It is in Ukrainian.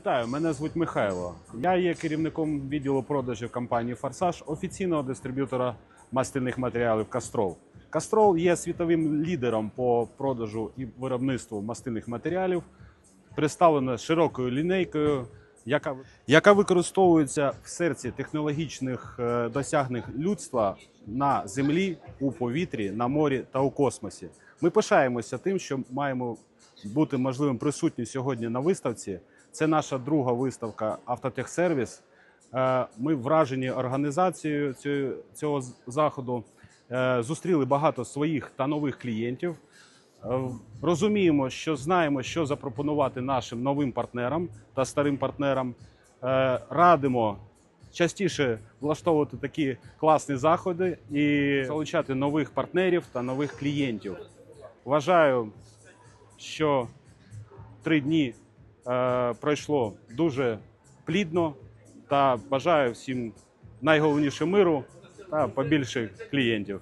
Вітаю, мене звуть Михайло. Я є керівником відділу продажів компанії Форсаж, офіційного дистриб'ютора мастильних матеріалів Кастрол. Кастрол є світовим лідером по продажу і виробництву мастильних матеріалів, представлена широкою лінейкою, яка, яка використовується в серці технологічних е, досягнень людства на землі, у повітрі, на морі та у космосі. Ми пишаємося тим, що маємо бути можливим присутні сьогодні на виставці. Це наша друга виставка Автотехсервіс. Е, Ми вражені організацією цього, заходу. Е, Зустріли багато своїх та нових клієнтів. Е, Розуміємо, що знаємо, що запропонувати нашим новим партнерам та старим партнерам. Радимо частіше влаштовувати такі класні заходи і залучати нових партнерів та нових клієнтів. Вважаю, що три дні пройшло дуже плідно та бажаю всім найголовніше миру та побільше клієнтів.